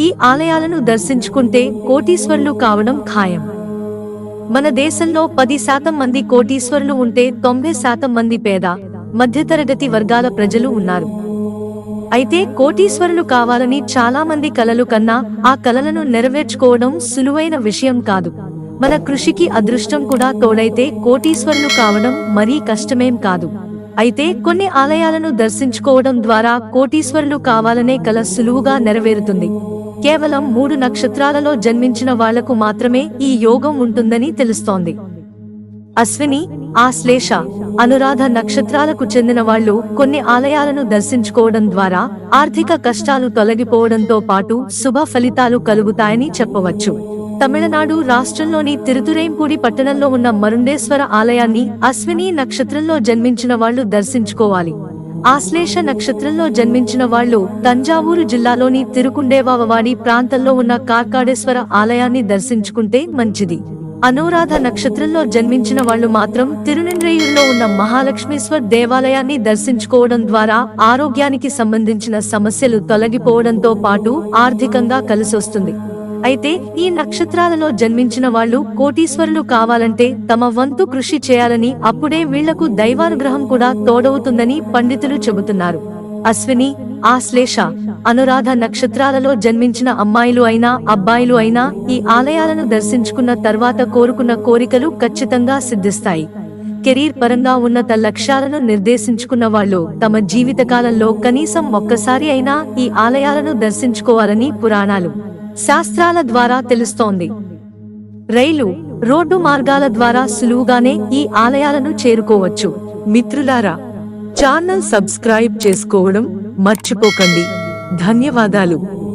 ఈ ఆలయాలను దర్శించుకుంటే కోటీశ్వర్లు కావడం ఖాయం. మన దేశంలో పది శాతం మంది కోటీశ్వరులు ఉంటే తొంభై శాతం మంది పేద మధ్యతరగతి వర్గాల ప్రజలు ఉన్నారు. అయితే కోటీశ్వరులు కావాలని చాలా మంది కలలు కన్నా ఆ కలలను నెరవేర్చుకోవడం సులువైన విషయం కాదు. మన కృషికి అదృష్టం కూడా తోడైతే కోటీశ్వరులు కావడం మరీ కష్టమేం కాదు. అయితే కొన్ని ఆలయాలను దర్శించుకోవడం ద్వారా కోటీశ్వరులు కావాలనే కల సులువుగా నెరవేరుతుంది. కేవలం మూడు నక్షత్రాలలో జన్మించిన వాళ్ళకు మాత్రమే ఈ యోగం ఉంటుందని తెలుస్తోంది. అశ్విని ఆశ్లేష అనురాధ నక్షత్రాలకు చెందిన వాళ్ళు కొన్ని ఆలయాలను దర్శించుకోవడం ద్వారా ఆర్థిక కష్టాలు తొలగిపోవడంతో పాటు శుభ ఫలితాలు కలుగుతాయని చెప్పవచ్చు. తమిళనాడు రాష్ట్రంలోని తిరుతురేంపూడి పట్టణంలో ఉన్న మరుండేశ్వర ఆలయాన్ని అశ్విని నక్షత్రంలో జన్మించిన వాళ్ళు దర్శించుకోవాలి. ఆశ్లేష నక్షత్రంలో జన్మించిన వాళ్ళు తంజావూరు జిల్లాలోని తిరుకుండేవావవాడి ప్రాంతంలో ఉన్న కార్కాడేశ్వర ఆలయాన్ని దర్శించుకుంటే మంచిది. అనురాధ నక్షత్రంలో జన్మించిన వాళ్ళు మాత్రం తిరునిండ్రేయుల్లో ఉన్న మహాలక్ష్మీశ్వర్ దేవాలయాన్ని దర్శించుకోవడం ద్వారా ఆరోగ్యానికి సంబంధించిన సమస్యలు తొలగిపోవడంతో పాటు ఆర్థికంగా కలిసొస్తుంది. అయితే ఈ నక్షత్రాలలో జన్మించిన వాళ్ళు కోటీశ్వరులు కావాలంటే తమ వంతు కృషి చేయాలని అప్పుడే వీళ్ళకు దైవానుగ్రహం కూడా తోడవుతుందని పండితులు చెబుతున్నారు. అశ్విని ఆశ్లేష అనురాధ నక్షత్రాలలో జన్మించిన అమ్మాయిలు అయినా అబ్బాయిలు అయినా ఈ ఆలయాలను దర్శించుకున్న తర్వాత కోరుకున్న కోరికలు ఖచ్చితంగా సిద్ధిస్తాయి. కెరీర్ పరంగా ఉన్నత లక్ష్యాలను నిర్దేశించుకున్న వాళ్ళు తమ జీవితకాలంలో కనీసం ఒక్కసారి అయినా ఈ ఆలయాలను దర్శించుకోవాలని పురాణాలు. శాస్త్రాల ద్వారా తెలుస్తోంది. రైలు రోడ్డు మార్గాల ద్వారా సులువుగానే ఈ ఆలయాలను చేరుకోవచ్చు. మిత్రులారా ఛానల్ సబ్స్క్రైబ్ చేసుకోవడం మర్చిపోకండి. ధన్యవాదాలు.